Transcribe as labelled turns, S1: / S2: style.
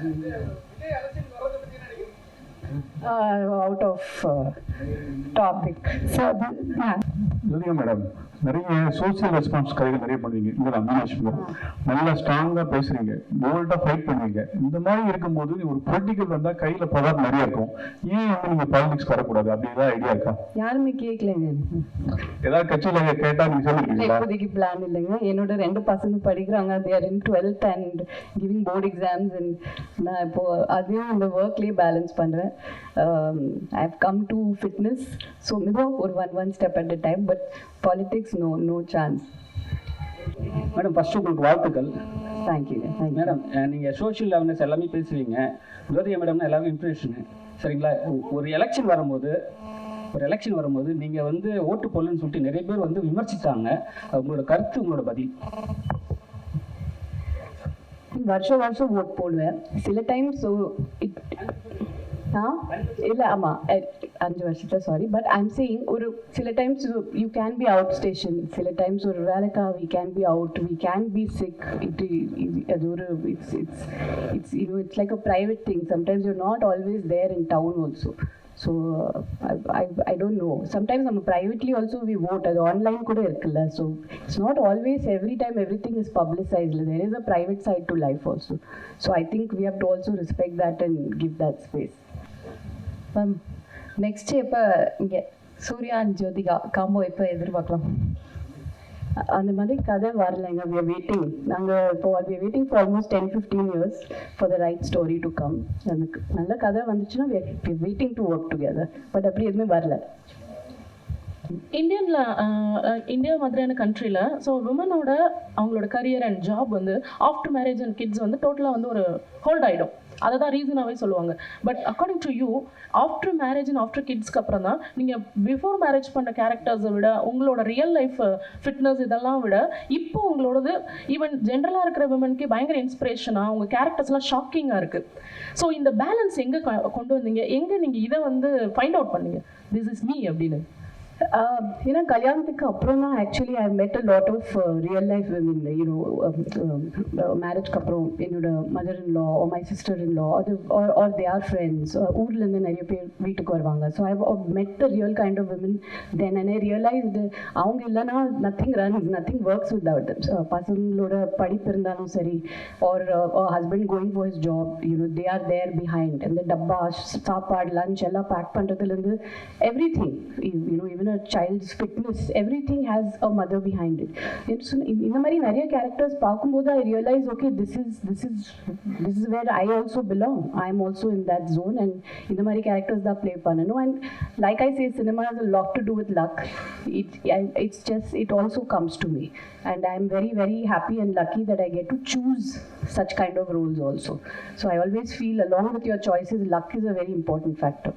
S1: இந்த விஜய் அரசியல் வர்றதை
S2: பத்தி நினைக்கிறீங்க? Out of topic so Jyothika madam நிறைய சோசியல் ரெஸ்பான்ஸ் கதைகள் நிறைய பண்ணுவீங்க. தான் மீனாட்சி நல்லா ஸ்ட்ராங்கா பேசுறீங்க. போல்டா ஃபைட் பண்ணுவீங்க. இந்த மாதிரி இருக்கும்போது ஒரு பொலிட்டிக்கல் வந்தா கையில பவர் நிறைய இருக்கும். ஏன் வந்து நீங்க பாலிடிக்ஸ் வரக்கூடாது? அப்படி ஏதாவது ஐடியா இருக்கா?
S1: யாருமே கேட்கலைங்க
S2: ஏதாவது கட்சியில கேட்டா நீங்க சொல்லிருக்கீங்களா?
S1: இப்போதைக்கு பிளான் இல்லைங்க. என்னோட ரெண்டு பசங்க படிக்கிறாங்க. They're in twelfth and giving board exams and நான் இப்போ அதையும் இந்த ஒர்க்லேயே பேலன்ஸ் பண்ணுறேன் I have come to fitness so மிகவும் ஒரு one one step at a time but politics no no chance
S3: madam first உங்களுக்கு வாழ்த்துக்கள்.
S1: தேங்க்யூ
S3: மேடம் அஹ், நீங்க சோஷியல் அவேர்னஸ் எல்லாமே பேசுவீங்க ஜோதிகா மேடம்னா எல்லாமே இன்ஃபர்மேஷனு சரிங்களா? ஒரு எலெக்ஷன் வரும்போது ஒரு எலெக்ஷன் வரும்போது நீங்க வந்து ஓட்டு போடலன்னு சொல்லிட்டு நிறைய பேர் வந்து விமர்சித்தாங்க உங்களோட கருத்து உங்களோட பதில்.
S1: வருஷம் வருஷம் ஓட் போடுவேன். சில டைம் ஸோ இட் இல்லை ஆமாம் அஞ்சு வருஷத்துல சாரி பட் ஐம் சேயிங் ஒரு சில times you can be out station சில டைம்ஸ் ஒரு வேலைக்கா we can be out we can be sick it அது ஒரு it's it's it's you it's like a private thing sometimes you not always there in town also so I I don't know sometimes நம்ம privately also we vote அது online கூட இருக்குல்ல so it's not always every time everything is publicised there is a private side to life also so I think we have to also respect that and give that space
S4: ma'am next எப்போ இங்கே Surya and Jyothika combo எப்போ எதிர்பார்க்கலாம்?
S1: அந்த மாதிரி கதை வரலைங்க we are waiting நாங்கள் இப்போ we waiting for almost ten fifteen years for the right story to come எனக்கு நல்ல கதை வந்துச்சுன்னா waiting to work together but அப்படி எதுவுமே வரல.
S5: இந்தியன்ல இந்தியா மாதிரியான கண்ட்ரியில் ஸோ விமனோட அவங்களோட கரியர் அண்ட் ஜாப் வந்து ஆஃப்டர் மேரேஜ் அண்ட் கிட்ஸ் வந்து டோட்டலாக வந்து ஒரு ஹோல்ட் ஆகிடும் அதை தான் ரீசனாகவே சொல்லுவாங்க. But according to you after marriage and after கிட்ஸ்க்கு அப்புறம் தான் நீங்கள் பிஃபோர் மேரேஜ் பண்ண கேரக்டர்ஸை விட உங்களோட ரியல் லைஃப் ஃபிட்னஸ் இதெல்லாம் விட இப்போ உங்களோடது ஈவன் ஜென்ரலாக இருக்கிற விமனுக்கே பயங்கர இன்ஸ்பிரேஷனாக உங்கள் கேரக்டர்ஸ்லாம் ஷாக்கிங்காக இருக்குது ஸோ இந்த பேலன்ஸ் எங்கே கொண்டு வந்தீங்க? எங்கே நீங்கள் இதை வந்து ஃபைண்ட் அவுட் பண்ணீங்க? திஸ் இஸ் மீ அப்படின்னு.
S1: ஆஹ் ஏன்னா கல்யாணத்துக்கு அப்புறம் தான் actually I met a lot of real life women you know மேரேஜ்க்கு அப்புறம் என்னோட mother in law my sister in law அது ஆர் தே ஆர் ஃப்ரெண்ட்ஸ் ஊர்லேருந்து நிறைய பேர் வீட்டுக்கு வருவாங்க so I met the real kind of women then and I realised அவங்க இல்லைன்னா nothing runs nothing works without பசங்களோட படிப்பு இருந்தாலும் சரி our husband going for his job you know they are there behind இந்த டப்பா சாப்பாடு லஞ்ச் எல்லாம் பேக் பண்ணுறதுலேருந்து everything you know even A child's fitness everything has a mother behind it இந்த மாதிரி நிறைய கேரக்டர்ஸ் பார்க்கும்போது I realise okay this is this is this is where I also belong I am also in that zone and இந்த மாதிரி characters தான் play பண்ணணும் and like I say cinema has a lot to do with luck it it's just it also comes to me and I'm very, very happy and lucky that I get to choose such kind of roles also. So I always feel, along with your choices, luck is a very important factor.